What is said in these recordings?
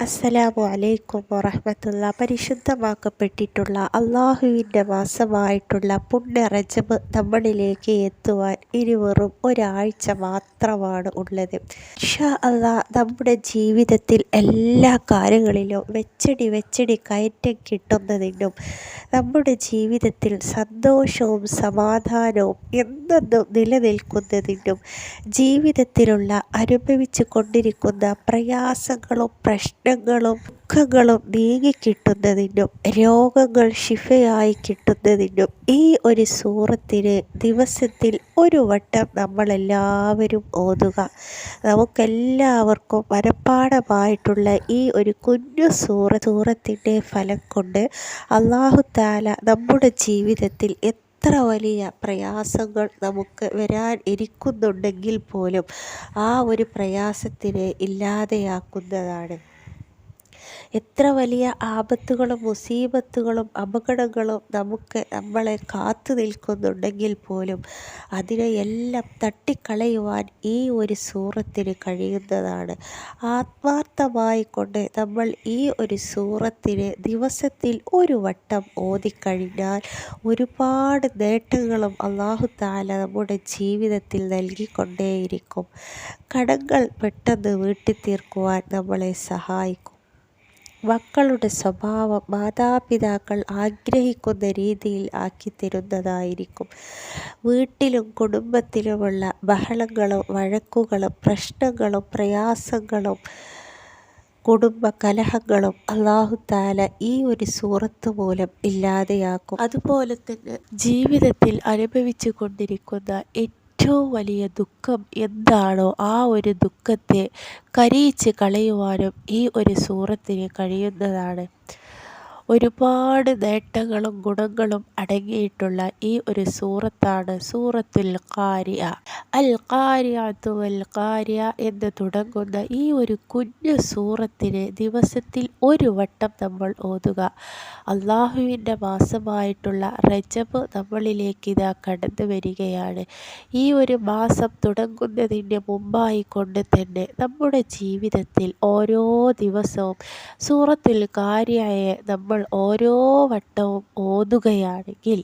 അസ്സലാമു അലൈക്കും വറഹമത്തുള്ള പരിശുദ്ധമാക്കപ്പെട്ടിട്ടുള്ള അള്ളാഹുവിന്റെ മാസമായിട്ടുള്ള പുണ്യ റജബ് നമ്മളിലേക്ക് എത്തുവാൻ ഇനി വെറും ഒരാഴ്ച മാത്രമാണ് ഉള്ളത്. ഷാ അള്ളാ നമ്മുടെ ജീവിതത്തിൽ എല്ലാ കാര്യങ്ങളിലും വെച്ചടി വെച്ചടി കയറ്റം കിട്ടുന്നതിനും നമ്മുടെ ജീവിതത്തിൽ സന്തോഷവും സമാധാനവും എന്നെന്നും നിലനിൽക്കുന്നതിനും ജീവിതത്തിലുള്ള അനുഭവിച്ചു കൊണ്ടിരിക്കുന്ന പ്രയാസങ്ങളും പ്രശ്ന പ്രശ്നങ്ങളും ദുഃഖങ്ങളും നീങ്ങിക്കിട്ടുന്നതിനും രോഗങ്ങൾ ശിഫയായി കിട്ടുന്നതിനും ഈ ഒരു സൂറത്തിന് ദിവസത്തിൽ ഒരു വട്ടം നമ്മളെല്ലാവരും ഓതുക. നമുക്കെല്ലാവർക്കും മനപ്പാടമായിട്ടുള്ള ഈ ഒരു കുഞ്ഞു സൂറ സൂറത്തിന്റെ ഫലം കൊണ്ട് അള്ളാഹു താല നമ്മുടെ ജീവിതത്തിൽ എത്ര വലിയ പ്രയാസങ്ങൾ നമുക്ക് വരാൻ ഇരിക്കുന്നുണ്ടെങ്കിൽ പോലും ആ ഒരു പ്രയാസത്തിനെ ഇല്ലാതെയാക്കുന്നതാണ്. എത്ര വലിയ ആപത്തുകളും മുസീബത്തുകളും അപകടങ്ങളും നമുക്ക് നമ്മളെ കാത്തു നിൽക്കുന്നുണ്ടെങ്കിൽ പോലും അതിനെ എല്ലാം തട്ടിക്കളയുവാൻ ഈ ഒരു സൂറത്തിന് കഴിയുന്നതാണ്. ആത്മാർത്ഥമായി കൊണ്ട് നമ്മൾ ഈ ഒരു സൂറത്തിന് ദിവസത്തിൽ ഒരു വട്ടം ഓതിക്കഴിഞ്ഞാൽ ഒരുപാട് നേട്ടങ്ങളും അള്ളാഹു താല നമ്മുടെ ജീവിതത്തിൽ നൽകിക്കൊണ്ടേയിരിക്കും. കടങ്ങൾ പെട്ടെന്ന് വീട്ടിത്തീർക്കുവാൻ നമ്മളെ സഹായിക്കും. മക്കളുടെ സ്വഭാവം മാതാപിതാക്കൾ ആഗ്രഹിക്കുന്ന രീതിയിൽ ആക്കിത്തരുന്നതായിരിക്കും വീട്ടിലും കുടുംബത്തിലുമുള്ള ബഹളങ്ങളും വഴക്കുകളും പ്രശ്നങ്ങളും പ്രയാസങ്ങളും കുടുംബ കലഹങ്ങളും അള്ളാഹു താല ഈ ഒരു സൂറത്ത് മൂലം ഇല്ലാതെയാക്കും. അതുപോലെ തന്നെ ജീവിതത്തിൽ അനുഭവിച്ചു കൊണ്ടിരിക്കുന്ന ഏറ്റവും വലിയ ദുഃഖം എന്താണോ ആ ഒരു ദുഃഖത്തെ കരയിച്ച് കളയുവാനും ഈ ഒരു സൂറത്തിന് കഴിയുന്നതാണ്. ഒരുപാട് നേട്ടങ്ങളും ഗുണങ്ങളും അടങ്ങിയിട്ടുള്ള ഈ ഒരു സൂറത്താണ് സൂറത്തുൽ കാരിയ അൽ കാരിയത്തു അൽ കാരിയ എന്ന് തുടങ്ങുന്ന ഈ ഒരു കുഞ്ഞു സൂറത്തിന് ദിവസത്തിൽ ഒരു വട്ടം നമ്മൾ ഓതുക. അള്ളാഹുവിന്റെ മാസമായിട്ടുള്ള റജബ് നമ്മളിലേക്ക് ഇതാ കടന്നു വരികയാണ്. ഈ ഒരു മാസം തുടങ്ങുന്നതിന്റെ മുമ്പായി കൊണ്ട് തന്നെ നമ്മുടെ ജീവിതത്തിൽ ഓരോ ദിവസവും സൂറത്തിൽ കാര്യയെ നമ്മൾ ഓരോ വട്ടവും ഓതുകയാണെങ്കിൽ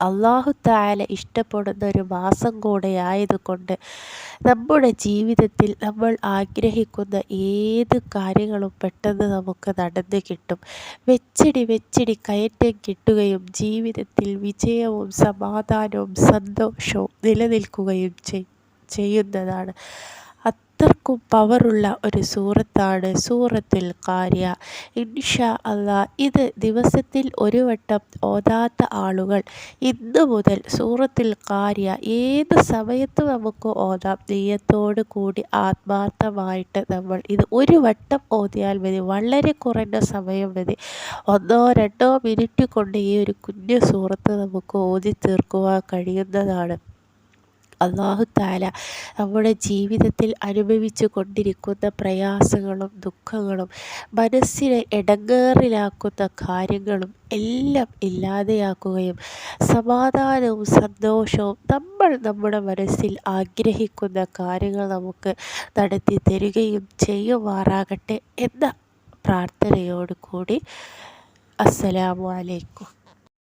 അള്ളാഹു താല ഇഷ്ടപ്പെടുന്ന ഒരു മാസം കൂടെ ആയതുകൊണ്ട് നമ്മുടെ ജീവിതത്തിൽ നമ്മൾ ആഗ്രഹിക്കുന്ന ഏത് കാര്യങ്ങളും പെട്ടെന്ന് നമുക്ക് നടന്നു കിട്ടും. വെച്ചടി വെച്ചടി കയറ്റം കിട്ടുകയും ജീവിതത്തിൽ വിജയവും സമാധാനവും സന്തോഷവും നിലനിൽക്കുകയും ചെയ്യുന്നതാണ്. അത്രക്കും പവറുള്ള ഒരു സൂറത്താണ് സൂറത്തുൽ കാര്യ. ഇൻഷാ അല്ല ഇത് ദിവസത്തിൽ ഒരു വട്ടം ഓതാത്ത ആളുകൾ. ഇന്ന് മുതൽ സൂറത്തുൽ കാര്യ ഏത് സമയത്ത് നമുക്ക് ഓതാം? നെയ്യത്തോട് കൂടി ആത്മാർത്ഥമായിട്ട് നമ്മൾ ഇത് ഒരു വട്ടം ഓതിയാൽ മതി. വളരെ കുറഞ്ഞ സമയം മതി. ഒന്നോ രണ്ടോ മിനിറ്റ് കൊണ്ട് ഈ ഒരു കുഞ്ഞു സൂറത്ത് നമുക്ക് ഓതി തീർക്കുവാൻ കഴിയുന്നതാണ്. അള്ളാഹു താല നമ്മുടെ ജീവിതത്തിൽ അനുഭവിച്ചു കൊണ്ടിരിക്കുന്ന പ്രയാസങ്ങളും ദുഃഖങ്ങളും മനസ്സിനെ ഇടങ്ങേറിലാക്കുന്ന കാര്യങ്ങളും എല്ലാം ഇല്ലാതെയാക്കുകയും സമാധാനവും സന്തോഷവും നമ്മൾ നമ്മുടെ മനസ്സിൽ ആഗ്രഹിക്കുന്ന കാര്യങ്ങൾ നമുക്ക് നടത്തി തരികയും ചെയ്യുമാറാകട്ടെ എന്ന പ്രാർത്ഥനയോടുകൂടി അസ്സലാമു